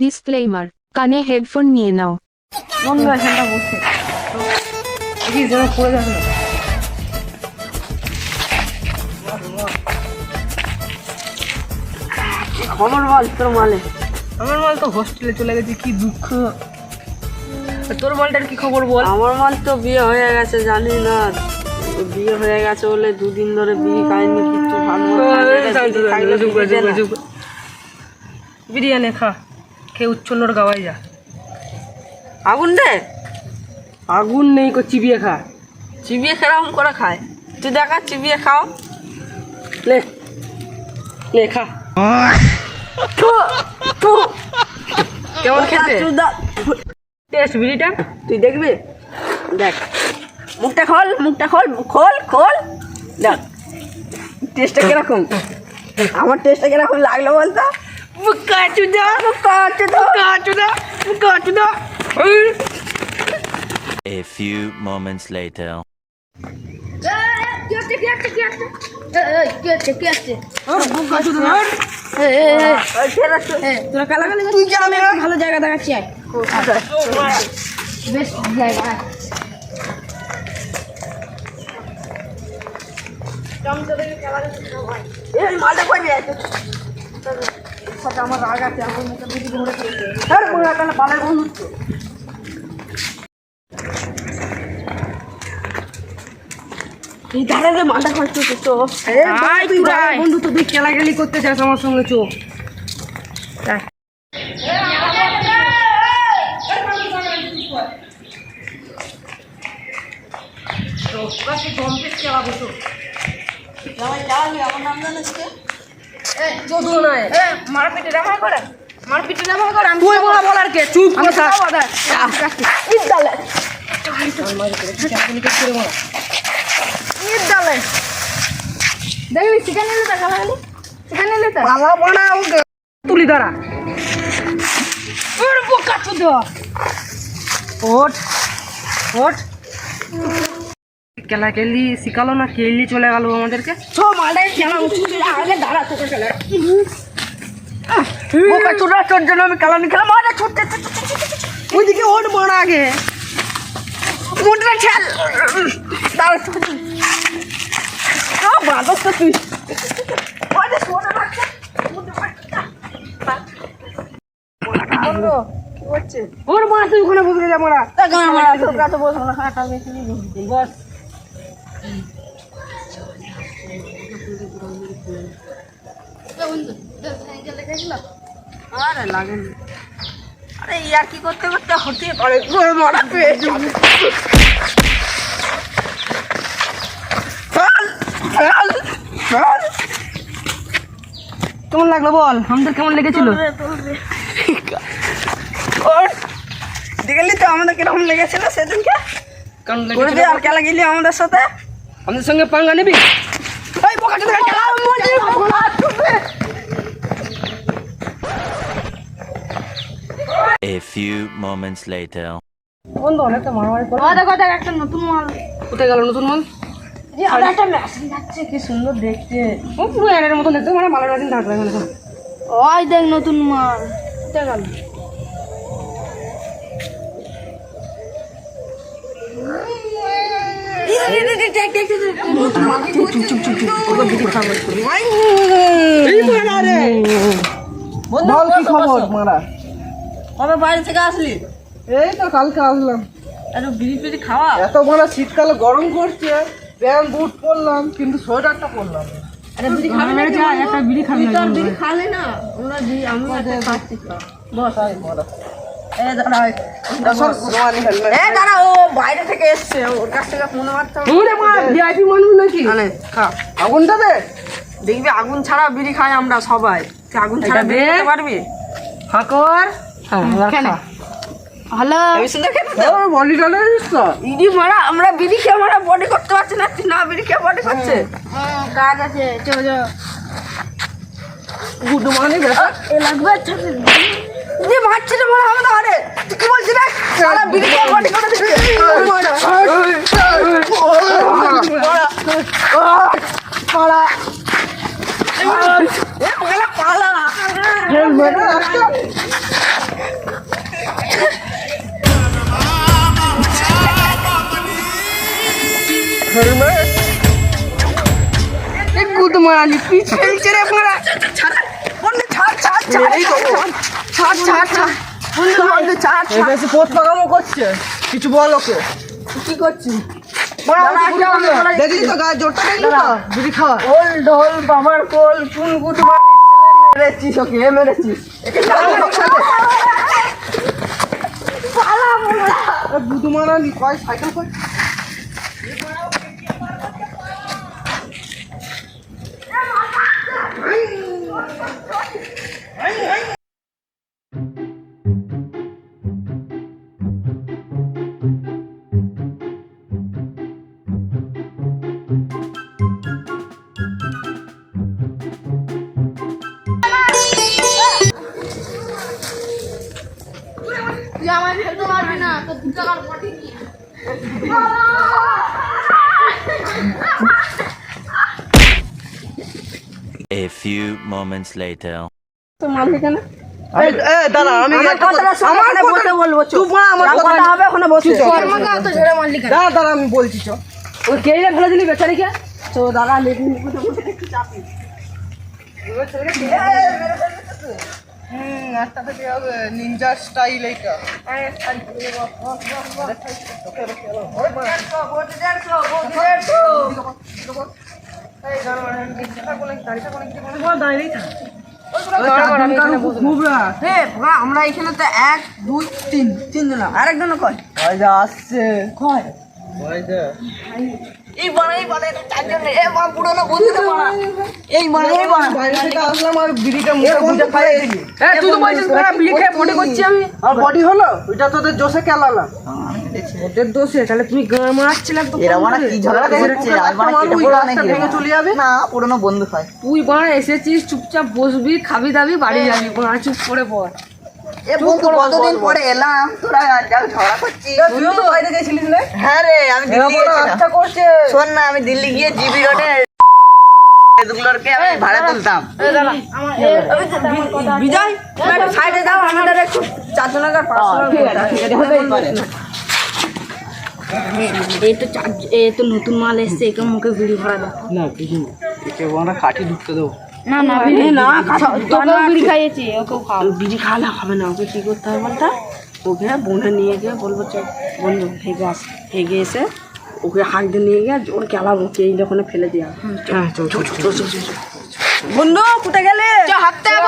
Disclaimer কানে headphone নিয়ে নাও। বন্ধু এখানটা বসে। দেখি যেন পড়ে যাবে না। খবর বল তোর মালে। আমার মাল তো হোস্টেলে চলে গেছে কি দুঃখ। তোর মালটার কি খবর বল? আমার মাল তো বিয়ে হয়ে গেছে জানি না। বিয়ে হয়ে গেছে বলে দুদিন ধরে বিয়ে খায়নি কিচ্ছু ভালো। কর। বিরিয়ানি খা। খেয়ে উচ্ছন্নর গাওয়াই যা। আগুন দে। আগুন নেই কো চিবিয়ে খা। চিবিয়ে কেরকম করে খায়? তুই দেখা চিবিয়ে খাও। লে লে খা। কেমন খেতে? টেস্ট বিড়িটা? তুই দেখবি? দেখ। মুখটা খোল মুখটা খোল খোল খোল। দেখ। টেস্টটা কীরকম? আমার টেস্টটা কীরকম লাগল বলতো? A few moments later. ভালো জায়গা দেখাচ্ছি বেশ জায়গা মালটা কই। সাথে আমার রাগ আছে আমার মুখে ধরে খেয়েছে। আরে মনে হয় তাহলে বালের বন্ধুত্ব এই ধারে যে মালটা খাচ্ছ তো। তুই বন্ধু তো। তুই খেলাখেলি করতে চাস আমার সঙ্গে চো চোদ্দ নয়। মারপিটে ব্যবহার করে। মারপিটে ব্যবহার করে আমি তুই বলা বলার কে? চুপ খাব, দেখ। বিদ্যালয় বিদ্যালয় দেখবি সেখানে এলে তো কালাকালি সেখানে এলে তো? তুলি দাঁড়া ওর বোকা চুদো ওঠ। ওঠ। খেলা খেলি শিখালো না খেললি চলে গেল আমাদেরকে। চোরা তোর জন্য আমি কালানি খেলাম। আরে ছুটতে ওইদিকে ওঠ মারা আগে। দাঁড়া ও তো তুই। ওরে ওর ওখানে বসে যা মারা আমার তোর কাছে বসবো না বেশি বস। আরে লাগেনি আরে ইয়ার কি করতে করতে হতে পারে ঘরে মারা পেয়ে যাবে ফেল, ফেল, ফেল। কেমন লাগল বল? আমাদের কেমন লেগেছিল? দেখলি তো আমাদের কীরকম লেগেছিল সেদিনকে? কেমন আর খেলা গেলি আমাদের সাথে? আমাদের সঙ্গে পাঙ্গা নিবি? এই পোকাটা থেকে খেলা A few moments later. বন্ধু অনেকটা মারামারি করে দেখো দেখ একটা নতুন মাল কোথায় গেল নতুন মাল যে আর একটা মেশিন যাচ্ছে কি সুন্দর দেখতে। ও পুরো এর মতন দেখতে মানে মালার মাঝিন থাকবে ওই দেখ নতুন মাল কোথায় গেল? থেকে আসলি এই তো কালকে আসলাম খাওয়া এত মারা শীতকালে গরম করছে প্যান্ট বুট পরলাম কিন্তু সোয়েটারটা পরলাম আরে একটা বিড়ি খাবি খালি না খাচ্ছি এ দাঁড়া এ দাঁড়া ও বাইরে থেকে এসছে ওর কাছ থেকে ফোন মারতে হবে। ভিআইপি মানুষ নাকি? আনে খা। আগুনটা দে দেখবি আগুন ছাড়া বিড়ি খাই আমরা সবাই। তুই আগুন ছাড়া বিড়ি খেতে পারবি? হ্যাঁ হ্যালো। ইডি মারা আমরা বিড়ি খেয়ে মারা বডি করতে পারছি না তুই না বিড়ি খেয়ে বডি করছে? কাজ আছে চো চো গুড মর্নিং এ লাগবে ছাড়তে তুই মারছিস মনে হবে রে? সারা বিড়ি খেয়ে ঘটে ছাড় ছাড় ছাড় ছাড়। ছাড় ছাড় ছাড়। ছাড় বেশি পোত পাকামো করছে। কিছু বল ওকে। কি করছিস দেখলি তো গায়ে জোরটা দেখলি তো? বিড়ি খাওয়া। ওল ঢোল বাবার কোল কোন গুট মেরেছিস ওকে এ মেরেছিস। বুধু মারানি কয় সাইকেল কয় তুই আমার ফেলতে পারবি না তোর দু টাকার পটি কি A few moments later. তো মারলি কেন আমি বলছি চ ওই কেইলে ফেলে দিলি বেচারিকে তো দাদা একটু চাপি হুম একটা থেকে হবে। নিনজা স্টাইল এইটা। হে আমরা এখানে তো এক দুই তিন তিনজন। আরেকজন কয়? আসছে। কয়? এই এই এ পুরোনো এই এই বাইরে আসলাম আর বিড়িটা মুখে তুই তো বলছিস বানা বিড়ি খেয়ে পটে করছি আমি। আর বডি হলো? ওইটা তোদের জোশে কেলালা ওদের দোষে তাহলে তুমি গাঁ মারছিলাম তো এরা মানে কি ঝগড়া করেছে? আর মানে কেটে পড়া নাকি? ভেঙে চলে যাবে? না পুরনো বন্ধু হয় তুই বানা এসেছিস চুপচাপ বসবি খাবি দাবি বাড়ি যাবি বানা চুপ করে পড় এ বন্ধু কতদিন পরে এলাম? তোরা যা ঝগড়া করছিস তুইও তো বাইরে গেছিলিস না হ্যাঁ রে আমি দিল্লি গিয়েছিলাম করছে। শোন না আমি দিল্লি গিয়ে জিবি রোডে এগুলোকে আমি ভাড়া তুলতাম। বিজয় একটু সাইডে যাও আমাদের একটু চারজন আগার এই তো চার এ তো নতুন মাল এসছে একে মুখে বিড়ি ভরা দাও না কিছু না। একে আমরা কাঠি ঢুকতে দেবো। না না বিড়ি না তোকেও বিড়ি খাইয়েছি ওকেও খাও বিড়ি খাওয়ালে হবে না ওকে কি করতে হবে বলতো ওকে বনে নিয়ে গিয়ে বলব চল বন্ধু হেগে আস হেগে এসে ওকে হাঁক দিয়ে নিয়ে গিয়ে ওর খেলাবো কে এই দোকানে ফেলে দেওয়া হ্যাঁ চল চল চল চল বন্ধু কোথায় গেলে চ হাঁকতে যাব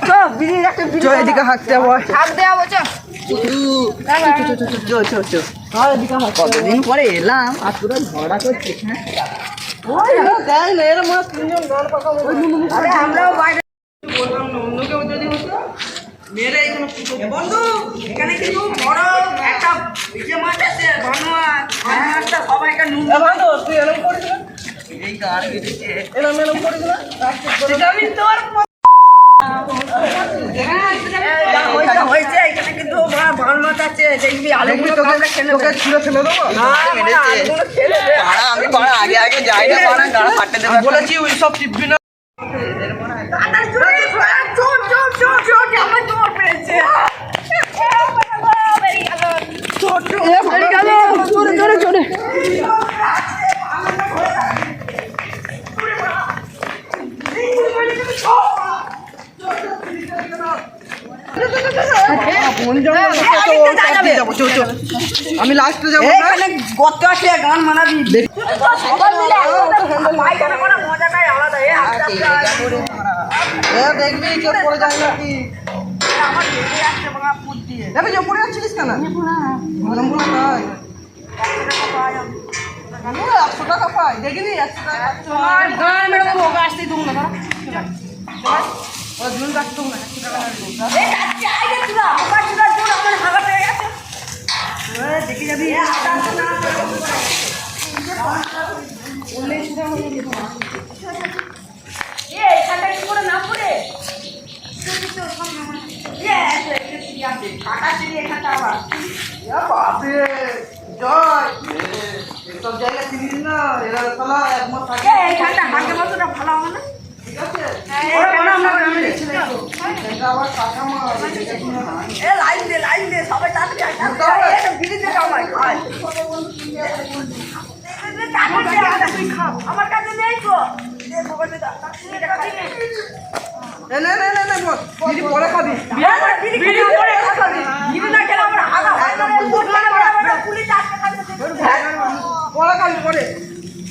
চ বিড়ি একটা বিড়ি এদিকে হাঁটতে যাব হাঁকতে যাব চ চো চো চো কতদিন পরে এলাম আর তোরা ঝগড়া করছিস হ্যাঁ দেয় না এর মা তিনজন গান পাকা আরে আমরাও বাইরে বন্ধু এখানে কিন্তু বড় একটা ইয়ে মাছ আছে ভানুয়া ভানুয়াটা সবাইকে নুন বান্ধব তুই এরকম না এই গান কেটেছে এরকম এরকম করিস আমি তোর হয়েছে হয়েছে এখানে কিন্তু আছে দেখবি আলুগুলো কামড়ে খেলে তোকে ছুঁড়ে ফেলে দেবো না আলুগুলো খেলে দে। আমি পাড়া আগে আগে যাই না পাড়া গাড়া ফাটতে দেবে বলেছি ওই সব টিপবি না চোর, চোর, চোর, চোর, চোর, চোর, মজাটাই আলাদা। এ, আস্তে আস্তে আস্তে। এ দেখবি কেউ পড়ে যায় নাকি। যাবি যে পড়ে যাচ্ছিলিস কেন একশো টাকা পাই দেখিনি একশো টাকা গান মেরে ওকে আসতেই দেবো না, দাঁড়া। এ, যাচ্ছি, আয় না, ওকে আসতে লাইন দে, লাইন দে, সবাই তাড়াতাড়ি আমার কাছে নেই তো পরে খাবি। পরে খাবি পরে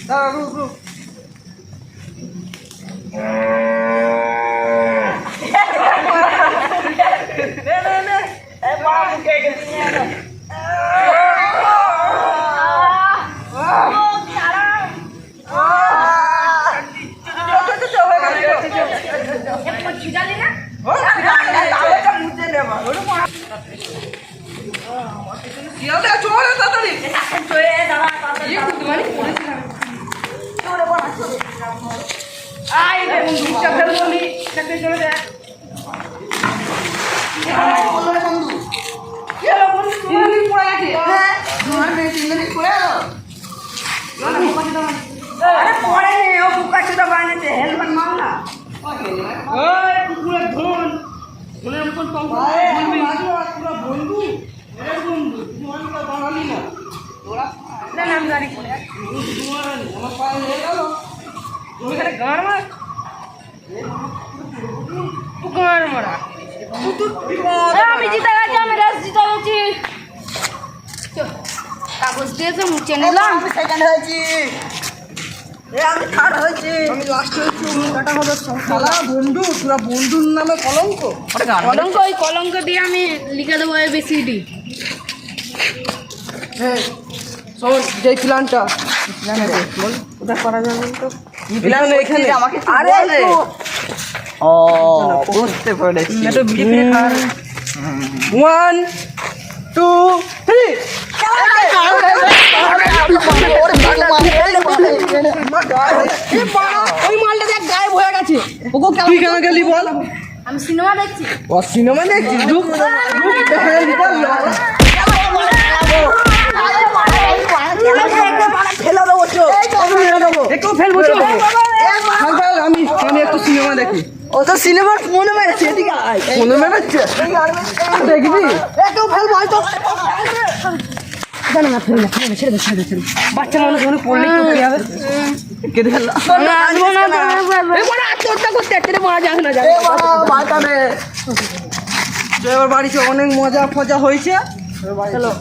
দাঁড়া রুক রুক নে নে নে এ বাবা মুখে গেছি শিয়ালদা চলে তাড়াতাড়ি তিনদিন পড়ে গেছে হ্যাঁ তিনদিন পড়ে গেল আরে পরে নেই ও বুকা চুদা বানিয়েছে হেলমেট মার না ওই কুকুরের ধন ধনের মতন টঙ্কা বলবি পুরো বন্ধু এর বন্ধু তুই তো বাঙালি না তোরা না আমি গাড়ি করে আমার পায়ে গেল তুমি এখানে গান মার। গান মারা। আমি জিতে গেছি আমি রেস জিতে গেছি। কাগজ দিয়েছে মুছে নিলাম। আমি সেকেন্ড হয়েছি। আমি থার্ড হয়েছি। আমি লাস্ট হয়েছি শালা বন্ধু তোরা বন্ধুর নামে কলঙ্ক। কলঙ্ক ওই কলঙ্ক দিয়ে আমি লিখে দেবো এবিসিডি হ্যাঁ শোন যে প্ল্যানটা বল কোথায় করা যাবে তো প্ল্যান এখানে আমাকে আরে ও বুঝতে পেরেছি ওয়ান টু থ্রি আমি সিনেমা দেখছি ও সিনেমা দেখছিস আমি সিনেমা দেখি ও সিনেমার ফোনে মেরেছে এদিকে আয় দেখবি একটু ফেলব হয়তো বাচ্চা মানুষ পড়লে কি হবে কেটে ফেলল আসব না তো আত্মহত্যা করতে একটা মারা যাবে না যাবে বাড়িতে অনেক মজা ফজা হয়েছে। চলো